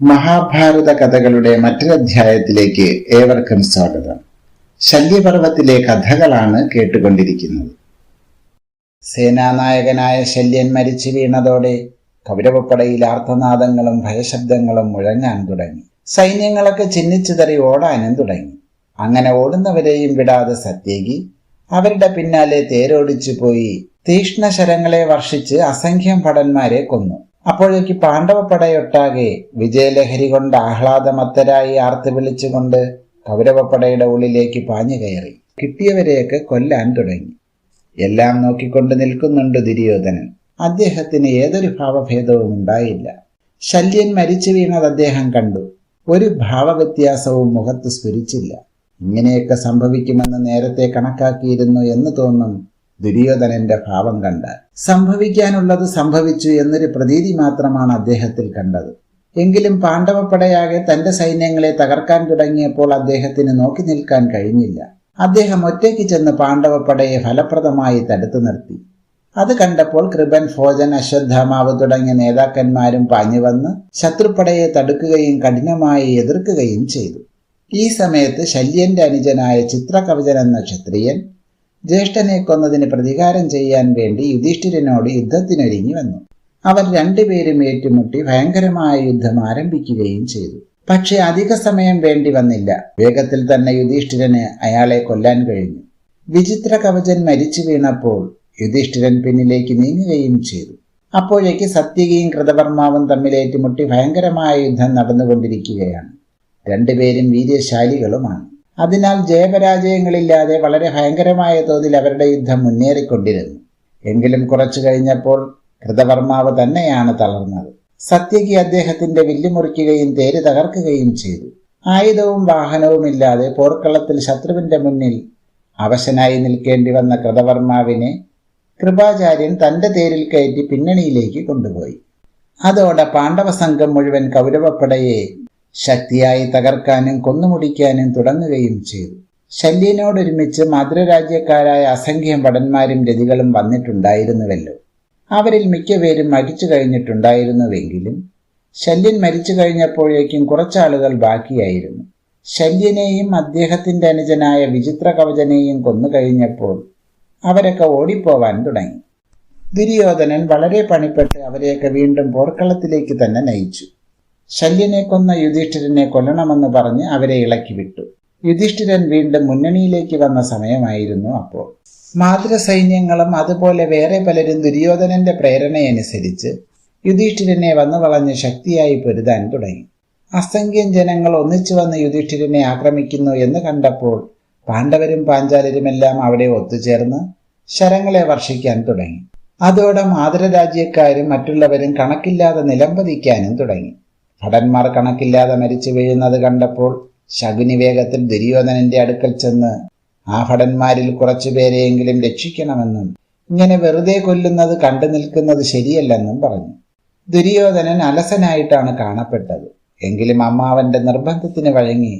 മഹാഭാരത കഥകളുടെ മറ്റൊരധ്യായത്തിലേക്ക് ഏവർക്കും സ്വാഗതം. ശല്യപർവത്തിലെ കഥകളാണ് കേട്ടുകൊണ്ടിരിക്കുന്നത്. സേനാനായകനായ ശല്യൻ മരിച്ചു വീണതോടെ കൗരവപ്പടയിൽ ആർത്തനാദങ്ങളും ഭയശബ്ദങ്ങളും മുഴങ്ങാൻ തുടങ്ങി. സൈന്യങ്ങളൊക്കെ ചിന്നിച്ചിതറി ഓടാനും തുടങ്ങി. അങ്ങനെ ഓടുന്നവരെയും വിടാതെ സത്യേകി അവരുടെ പിന്നാലെ തേരോടിച്ചു പോയി തീക്ഷ്ണശരങ്ങളെ വർഷിച്ച് അസംഖ്യം ഭടന്മാരെ കൊന്നു. അപ്പോഴേക്ക് പാണ്ഡവപ്പടയൊട്ടാകെ വിജയലഹരി കൊണ്ട് ആഹ്ലാദമത്തരായി ആർത്ത് വിളിച്ചുകൊണ്ട് കൗരവപ്പടയുടെ ഉള്ളിലേക്ക് പാഞ്ഞു കയറി. കിട്ടിയവരെയൊക്കെ കൊല്ലാൻ തുടങ്ങി. എല്ലാം നോക്കിക്കൊണ്ട് നിൽക്കുന്നുണ്ട് ദുര്യോധനൻ. അദ്ദേഹത്തിന് ഏതൊരു ഭാവഭേദവും ഉണ്ടായില്ല. ശല്യൻ മരിച്ചു വീണത് അദ്ദേഹം കണ്ടു. ഒരു ഭാവവ്യത്യാസവും മുഖത്ത് സ്ഫുരിച്ചില്ല. ഇങ്ങനെയൊക്കെ സംഭവിക്കുമെന്ന് നേരത്തെ കണക്കാക്കിയിരുന്നു എന്ന് തോന്നും ദുര്യോധനന്റെ ഭാവം കണ്ട് സംഭവിക്കാനുള്ളത് സംഭവിച്ചു എന്നൊരു പ്രതീതി മാത്രമാണ് അദ്ദേഹത്തിൽ കണ്ടത്. എങ്കിലും പാണ്ഡവപ്പടയാകെ തന്റെ സൈന്യങ്ങളെ തകർക്കാൻ തുടങ്ങിയപ്പോൾ അദ്ദേഹത്തിന് നോക്കി നിൽക്കാൻ കഴിഞ്ഞില്ല. അദ്ദേഹം ഒറ്റയ്ക്ക് ചെന്ന് പാണ്ഡവപ്പടയെ ഫലപ്രദമായി തടുത്തു നിർത്തി. അത് കണ്ടപ്പോൾ കൃപൻ ഭോജൻ അശ്വത്ഥാമാവ് തുടങ്ങിയ നേതാക്കന്മാരും പാഞ്ഞുവന്ന് ശത്രുപ്പടയെ തടുക്കുകയും കഠിനമായി എതിർക്കുകയും ചെയ്തു. ഈ സമയത്ത് ശല്യന്റെ അനുജനായ ചിത്രകവചൻ എന്ന ക്ഷത്രിയൻ ജ്യേഷ്ഠനെ കൊന്നതിന് പ്രതികാരം ചെയ്യാൻ വേണ്ടി യുധിഷ്ഠിരനോട് യുദ്ധത്തിനൊരുങ്ങി വന്നു. അവർ രണ്ടുപേരും ഏറ്റുമുട്ടി ഭയങ്കരമായ യുദ്ധം ആരംഭിക്കുകയും ചെയ്തു. പക്ഷെ അധിക സമയം വേണ്ടി വന്നില്ല. വേഗത്തിൽ തന്നെ യുധിഷ്ഠിരന് അയാളെ കൊല്ലാൻ കഴിഞ്ഞു. വിചിത്ര കവചൻ മരിച്ചു വീണപ്പോൾ യുധിഷ്ഠിരൻ പിന്നിലേക്ക് നീങ്ങുകയും ചെയ്തു. അപ്പോഴേക്ക് സത്യകിയും കൃതവർമാവും തമ്മിൽ ഏറ്റുമുട്ടി ഭയങ്കരമായ യുദ്ധം നടന്നുകൊണ്ടിരിക്കുകയാണ്. രണ്ടുപേരും വീര്യശാലികളുമാണ്. അതിനാൽ ജയപരാജയങ്ങളില്ലാതെ വളരെ ഭയങ്കരമായ തോതിൽ അവരുടെ യുദ്ധം മുന്നേറിക്കൊണ്ടിരുന്നു. എങ്കിലും കുറച്ചു കഴിഞ്ഞപ്പോൾ കൃതവർമാവ് തന്നെയാണ് തളർന്നത്. സത്യയ്ക്ക് അദ്ദേഹത്തിന്റെ വില്ലുമുറിക്കുകയും തേര് തകർക്കുകയും ചെയ്തു. ആയുധവും വാഹനവുമില്ലാതെ പോർക്കളത്തിൽ ശത്രുവിന്റെ മുന്നിൽ അവശനായി നിൽക്കേണ്ടി വന്ന കൃതവർമാവിനെ കൃപാചാര്യൻ തന്റെ തേരിൽ കയറ്റി പിന്നണിയിലേക്ക് കൊണ്ടുപോയി. അതോടെ പാണ്ഡവ സംഘം മുഴുവൻ കൗരവപ്പടയെ ശക്തിയായി തകർക്കാനും കൊന്നുമുടിക്കാനും തുടങ്ങുകയും ചെയ്തു. ശല്യനോടൊരുമിച്ച് മധുരരാജ്യക്കാരായ അസംഖ്യം വടന്മാരും രതികളും വന്നിട്ടുണ്ടായിരുന്നുവല്ലോ. അവരിൽ മിക്കപേരും മരിച്ചു കഴിഞ്ഞിട്ടുണ്ടായിരുന്നുവെങ്കിലും ശല്യൻ മരിച്ചു കഴിഞ്ഞപ്പോഴേക്കും കുറച്ചാളുകൾ ബാക്കിയായിരുന്നു. ശല്യനെയും അദ്ദേഹത്തിന്റെ അനുജനായ വിചിത്ര കവചനെയും കൊന്നു കഴിഞ്ഞപ്പോൾ അവരൊക്കെ ഓടിപ്പോവാൻ തുടങ്ങി. ദുര്യോധനൻ വളരെ പണിപ്പെട്ട് അവരെയൊക്കെ വീണ്ടും പോർക്കളത്തിലേക്ക് തന്നെ നയിച്ചു. ശല്യനെ കൊന്ന യുധിഷ്ഠിരനെ കൊല്ലണമെന്ന് പറഞ്ഞ് അവരെ ഇളക്കി വിട്ടു. യുധിഷ്ഠിരൻ വീണ്ടും മുന്നണിയിലേക്ക് വന്ന സമയമായിരുന്നു അപ്പോൾ. മാതൃസൈന്യങ്ങളും അതുപോലെ വേറെ പലരും ദുര്യോധനന്റെ പ്രേരണയനുസരിച്ച് യുധിഷ്ഠിരനെ വന്നു വളഞ്ഞ് ശക്തിയായി പൊരുതാൻ തുടങ്ങി. അസംഖ്യം ജനങ്ങൾ ഒന്നിച്ചു വന്ന് യുധിഷ്ഠിരനെ ആക്രമിക്കുന്നു എന്ന് കണ്ടപ്പോൾ പാണ്ഡവരും പാഞ്ചാലരുമെല്ലാം അവിടെ ഒത്തുചേർന്ന് ശരങ്ങളെ വർഷിക്കാൻ തുടങ്ങി. അതോടെ മാതൃരാജ്യക്കാരും മറ്റുള്ളവരും കണക്കില്ലാതെ നിലംപതിക്കാനും തുടങ്ങി. ഭടന്മാർ കണക്കില്ലാതെ മരിച്ചു വീഴുന്നത് കണ്ടപ്പോൾ ശകുനി വേഗത്തിൽ ദുര്യോധനന്റെ അടുക്കൽ ചെന്ന് ആ ഭടന്മാരിൽ കുറച്ചുപേരെയെങ്കിലും രക്ഷിക്കണമെന്നും ഇങ്ങനെ വെറുതെ കൊല്ലുന്നത് കണ്ടു നിൽക്കുന്നത് ശരിയല്ലെന്നും പറഞ്ഞു. ദുര്യോധനൻ അലസനായിട്ടാണ് കാണപ്പെട്ടത്. എങ്കിലും അമ്മാവന്റെ നിർബന്ധത്തിന് വഴങ്ങി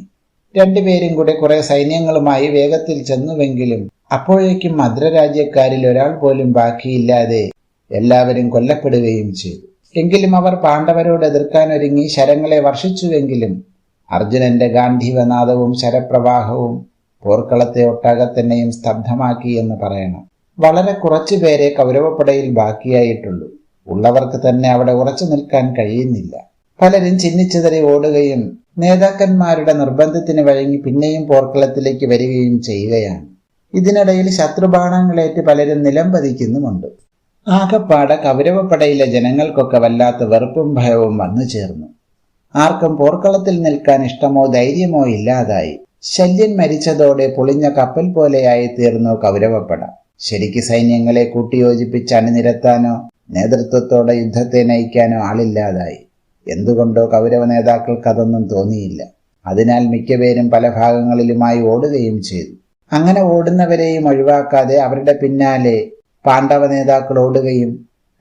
രണ്ടുപേരും കൂടെ കുറെ സൈന്യങ്ങളുമായി വേഗത്തിൽ ചെന്നുവെങ്കിലും അപ്പോഴേക്കും മദ്രരാജ്യക്കാരിൽ ഒരാൾ പോലും ബാക്കിയില്ലാതെ എല്ലാവരും കൊല്ലപ്പെടുകയും ചെയ്തു. എങ്കിലും അവർ പാണ്ഡവരോട് എതിർക്കാനൊരുങ്ങി ശരങ്ങളെ വർഷിച്ചുവെങ്കിലും അർജുനന്റെ ഗാന്ധീവനാദവും ശരപ്രവാഹവും പോർക്കളത്തെ ഒട്ടാകത്തന്നെയും സ്തബ്ധമാക്കി എന്ന് പറയണം. വളരെ കുറച്ചു പേരെ കൗരവപ്പടയിൽ ബാക്കിയായിട്ടുള്ളൂ. ഉള്ളവർക്ക് തന്നെ അവിടെ ഉറച്ചു നിൽക്കാൻ കഴിയുന്നില്ല. പലരും ചിന്നിച്ചിതറി ഓടുകയും നേതാക്കന്മാരുടെ നിർബന്ധത്തിന് വഴങ്ങി പിന്നെയും പോർക്കളത്തിലേക്ക് വരികയും ചെയ്യുകയാണ്. ഇതിനിടയിൽ ശത്രുബാണങ്ങളേറ്റ് പലരും നിലം പതിക്കുന്നുമുണ്ട്. ആകപ്പാടെ കൗരവപ്പടയിലെ ജനങ്ങൾക്കൊക്കെ വല്ലാത്ത വെറുപ്പും ഭയവും വന്നു ചേർന്നു. ആർക്കും പോർക്കളത്തിൽ നിൽക്കാൻ ഇഷ്ടമോ ധൈര്യമോ ഇല്ലാതായി. ശല്യൻ മരിച്ചതോടെ പൊളിഞ്ഞ കപ്പൽ പോലെയായി തീർന്നു കൗരവപ്പട. ശരിക്ക് സൈന്യങ്ങളെ കൂട്ടിയോജിപ്പിച്ച് അണിനിരത്താനോ നേതൃത്വത്തോടെ യുദ്ധത്തെ നയിക്കാനോ ആളില്ലാതായി. എന്തുകൊണ്ടോ കൗരവ നേതാക്കൾക്ക് അതൊന്നും തോന്നിയില്ല. അതിനാൽ മിക്കപേരും പല ഭാഗങ്ങളിലുമായി ഓടുകയും ചെയ്തു. അങ്ങനെ ഓടുന്നവരെയും ഒഴിവാക്കാതെ അവരുടെ പിന്നാലെ പാണ്ഡവ നേതാക്കൾ ഓടുകയും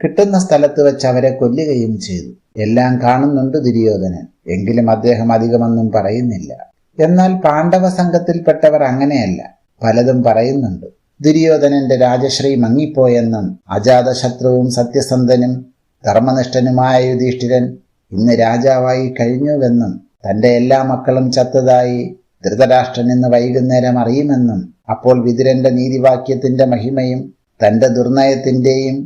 കിട്ടുന്ന സ്ഥലത്ത് വെച്ച് അവരെ കൊല്ലുകയും ചെയ്തു. എല്ലാം കാണുന്നുണ്ട് ദുര്യോധനൻ. എങ്കിലും അദ്ദേഹം അധികമൊന്നും പറയുന്നില്ല. എന്നാൽ പാണ്ഡവ സംഘത്തിൽപ്പെട്ടവർ അങ്ങനെയല്ല. പലതും പറയുന്നുണ്ട്. ദുര്യോധനന്റെ രാജശ്രീ മങ്ങിപ്പോയെന്നും അജാതശത്രുവും സത്യസന്ധനും ധർമ്മനിഷ്ഠനുമായ യുധിഷ്ഠിരൻ ഇന്ന് രാജാവായി കഴിഞ്ഞുവെന്നും തന്റെ എല്ലാ മക്കളും ചത്തതായി ധൃതരാഷ്ട്രൻ ഇന്ന് വൈകുന്നേരം അറിയുമെന്നും അപ്പോൾ വിതുരന്റെ നീതിവാക്യത്തിന്റെ മഹിമയും തന്റെ ദുർനയത്തിന്റെയും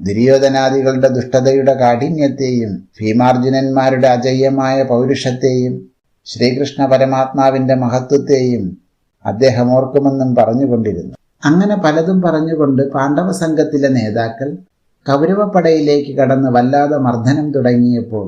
ദുര്യോധനാദികളുടെ ദുഷ്ടതയുടെ കാഠിന്യത്തെയും ഭീമാർജുനന്മാരുടെ അജയ്യമായ പൗരുഷത്തെയും ശ്രീകൃഷ്ണ പരമാത്മാവിന്റെ മഹത്വത്തെയും അദ്ദേഹം ഓർക്കുമെന്നും പറഞ്ഞുകൊണ്ടിരുന്നു. അങ്ങനെ പലതും പറഞ്ഞുകൊണ്ട് പാണ്ഡവ സംഘത്തിലെ നേതാക്കൾ കൗരവപ്പടയിലേക്ക് കടന്ന് വല്ലാതെ മർദ്ദനം തുടങ്ങിയപ്പോൾ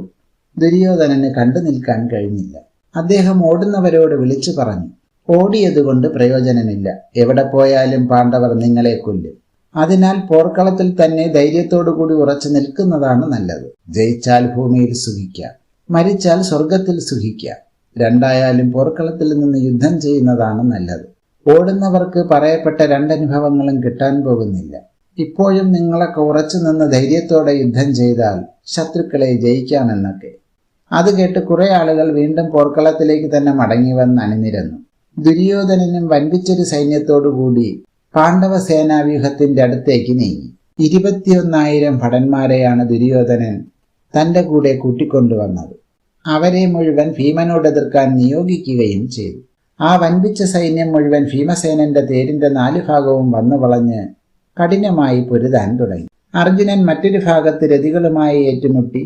ദുര്യോധനന് കണ്ടു നിൽക്കാൻ കഴിഞ്ഞില്ല. അദ്ദേഹം ഓടുന്നവരോട് വിളിച്ചു പറഞ്ഞു ഓടിയതുകൊണ്ട് പ്രയോജനമില്ല. എവിടെ പോയാലും പാണ്ഡവർ നിങ്ങളെ കൊല്ലും. അതിനാൽ പോർക്കളത്തിൽ തന്നെ ധൈര്യത്തോടുകൂടി ഉറച്ചു നിൽക്കുന്നതാണ് നല്ലത്. ജയിച്ചാൽ ഭൂമിയിൽ സുഖിക്കാം. മരിച്ചാൽ സ്വർഗത്തിൽ സുഖിക്കാം. രണ്ടായാലും പോർക്കളത്തിൽ നിന്ന് യുദ്ധം ചെയ്യുന്നതാണ് നല്ലത്. ഓടുന്നവർക്ക് പറയപ്പെട്ട രണ്ടനുഭവങ്ങളും കിട്ടാൻ പോകുന്നില്ല. ഇപ്പോഴും നിങ്ങളൊക്കെ ഉറച്ചു നിന്ന് ധൈര്യത്തോടെ യുദ്ധം ചെയ്താൽ ശത്രുക്കളെ ജയിക്കാമെന്നൊക്കെ. അത് കേട്ട് കുറെ ആളുകൾ വീണ്ടും പോർക്കളത്തിലേക്ക് തന്നെ മടങ്ങി വന്ന് അണിനിരന്നു. ദുര്യോധനനും വൻപിച്ചൊരു സൈന്യത്തോടുകൂടി പാണ്ഡവ സേനാവ്യൂഹത്തിന്റെ അടുത്തേക്ക് നീങ്ങി. ഇരുപത്തിയൊന്നായിരം ഭടന്മാരെയാണ് ദുര്യോധനൻ തന്റെ കൂടെ കൂട്ടിക്കൊണ്ടുവന്നത്. അവരെ മുഴുവൻ ഭീമനോട് എതിർക്കാൻ നിയോഗിക്കുകയും ചെയ്തു. ആ വൻപിച്ച സൈന്യം മുഴുവൻ ഭീമസേനന്റെ തേരിന്റെ നാല് ഭാഗവും വന്നു വളഞ്ഞ് കഠിനമായി പൊരുതാൻ തുടങ്ങി. അർജുനൻ മറ്റൊരു ഭാഗത്ത് രതികളുമായി ഏറ്റുമുട്ടി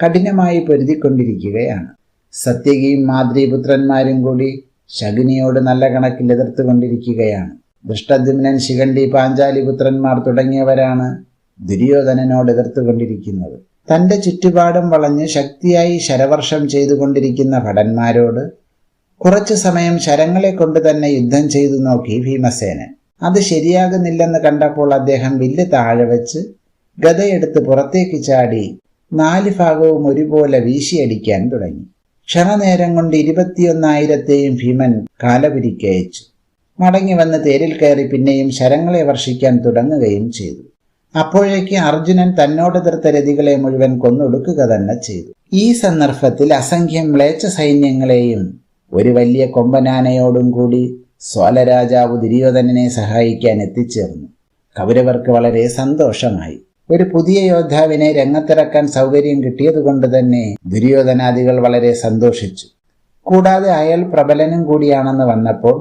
കഠിനമായി പൊരുതിക്കൊണ്ടിരിക്കുകയാണ്. സത്യകിയും മാതൃപുത്രന്മാരും കൂടി ശകുനിയോട് നല്ല കണക്കിൽ എതിർത്തുകൊണ്ടിരിക്കുകയാണ്. ദൃഷ്ടദ്യുമ്നൻ ശിഖണ്ഡി പാഞ്ചാലി പുത്രന്മാർ തുടങ്ങിയവരാണ് ദുര്യോധനനോട് എതിർത്തുകൊണ്ടിരിക്കുന്നത്. തന്റെ ചുറ്റുപാടും വളഞ്ഞ് ശക്തിയായി ശരവർഷം ചെയ്തുകൊണ്ടിരിക്കുന്ന ഭടന്മാരോട് കുറച്ചു സമയം ശരങ്ങളെ കൊണ്ട് തന്നെ യുദ്ധം ചെയ്തു നോക്കി ഭീമസേനൻ. അത് ശരിയാകുന്നില്ലെന്ന് കണ്ടപ്പോൾ അദ്ദേഹം വില്ല് താഴെ വെച്ച് ഗതയെടുത്ത് പുറത്തേക്ക് ചാടി നാല് ഭാഗവും ഒരുപോലെ വീശിയടിക്കാൻ തുടങ്ങി. ക്ഷണനേരം കൊണ്ട് ഇരുപത്തിയൊന്നായിരത്തെയും ഭീമൻ കാലപുരിക്കയച്ചു. മടങ്ങി വന്ന് തേരിൽ കയറി പിന്നെയും ശരങ്ങളെ വർഷിക്കാൻ തുടങ്ങുകയും ചെയ്തു. അപ്പോഴേക്ക് അർജുനൻ തന്നോട് തീർത്ത രതികളെ മുഴുവൻ കൊന്നൊടുക്കുക തന്നെ ചെയ്തു. ഈ സന്ദർഭത്തിൽ അസംഖ്യം മ്ലേച്ഛ സൈന്യങ്ങളെയും ഒരു വലിയ കൊമ്പനാനയോടും കൂടി സോലരാജാവ് ദുര്യോധനനെ സഹായിക്കാൻ എത്തിച്ചേർന്നു. കൗരവർക്ക് വളരെ സന്തോഷമായി. ഒരു പുതിയ യോദ്ധാവിനെ രംഗത്തിറക്കാൻ സൗകര്യം കിട്ടിയതുകൊണ്ട് തന്നെ ദുര്യോധനാദികൾ വളരെ സന്തോഷിച്ചു. കൂടാതെ അയാൾ പ്രബലനും കൂടിയാണെന്ന് വന്നപ്പോൾ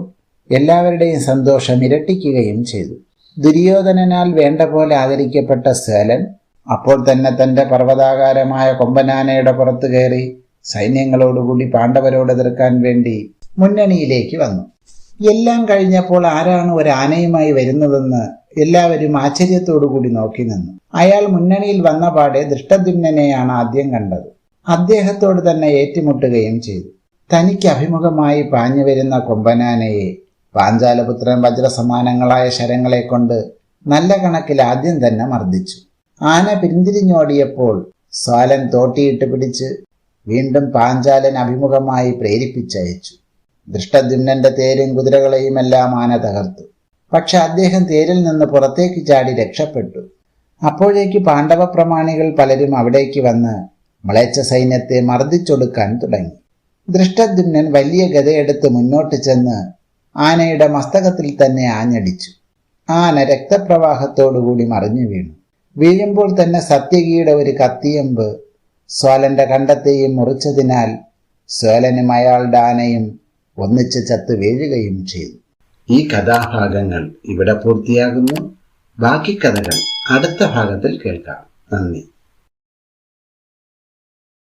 എല്ലാവരുടെയും സന്തോഷം ഇരട്ടിക്കുകയും ചെയ്തു. ദുര്യോധനനാൽ വേണ്ട പോലെ ആദരിക്കപ്പെട്ട സേലൻ അപ്പോൾ തന്നെ തന്റെ പർവതാകാരമായ കൊമ്പനാനയുടെ പുറത്തു കയറി സൈന്യങ്ങളോടുകൂടി പാണ്ഡവരോട് എതിർക്കാൻ വേണ്ടി മുന്നണിയിലേക്ക് വന്നു. എല്ലാം കഴിഞ്ഞപ്പോൾ ആരാണ് ഒരു ആനയുമായി വരുന്നതെന്ന് എല്ലാവരും ആശ്ചര്യത്തോടുകൂടി നോക്കി നിന്നു. അയാൾ മുന്നണിയിൽ വന്ന പാടെ ദൃഷ്ടദ്യുമ്നെയാണ് ആദ്യം കണ്ടത്. അദ്ദേഹത്തോട് തന്നെ ഏറ്റുമുട്ടുകയും ചെയ്തു. തനിക്ക് അഭിമുഖമായി പാഞ്ഞു വരുന്ന കൊമ്പനാനയെ പാഞ്ചാലപുത്രൻ വജ്രസമാനങ്ങളായ ശരങ്ങളെ കൊണ്ട് നല്ല കണക്കിൽ ആദ്യം തന്നെ മർദ്ദിച്ചു. ആന പിന്തിരിഞ്ഞോടിയപ്പോൾ സ്വാലൻ തോട്ടിയിട്ട് പിടിച്ച് വീണ്ടും പാഞ്ചാലൻ അഭിമുഖമായി പ്രേരിപ്പിച്ചയച്ചു. ദൃഷ്ടദ്യുമ്നന്റെ തേരും കുതിരകളെയുമെല്ലാം ആന തകർത്തു. പക്ഷെ അദ്ദേഹം തേരിൽ നിന്ന് പുറത്തേക്ക് ചാടി രക്ഷപ്പെട്ടു. അപ്പോഴേക്ക് പാണ്ഡവ പ്രമാണികൾ പലരും അവിടേക്ക് വന്ന് മ്ലേച്ഛ സൈന്യത്തെ മർദ്ദിച്ചൊടുക്കാൻ തുടങ്ങി. ദൃഷ്ടദ്യുമ്നൻ വലിയ ഗതയെടുത്ത് മുന്നോട്ട് ചെന്ന് ആനയുടെ മസ്തകത്തിൽ തന്നെ ആഞ്ഞടിച്ചു. ആന രക്തപ്രവാഹത്തോടുകൂടി മറിഞ്ഞു വീണു. വീഴുമ്പോൾ തന്നെ സത്യകിയുടെ ഒരു കത്തിയമ്പ് സ്വാലന്റെ കണ്ടത്തെയും മുറിച്ചതിനാൽ സ്വാലനും അയാളുടെ ആനയും ഒന്നിച്ച് ചത്തു വീഴുകയും ചെയ്തു. ഈ കഥാഭാഗങ്ങൾ ഇവിടെ പൂർത്തിയാകുന്നു. ബാക്കി കഥകൾ അടുത്ത ഭാഗത്തിൽ കേൾക്കാം. നന്ദി.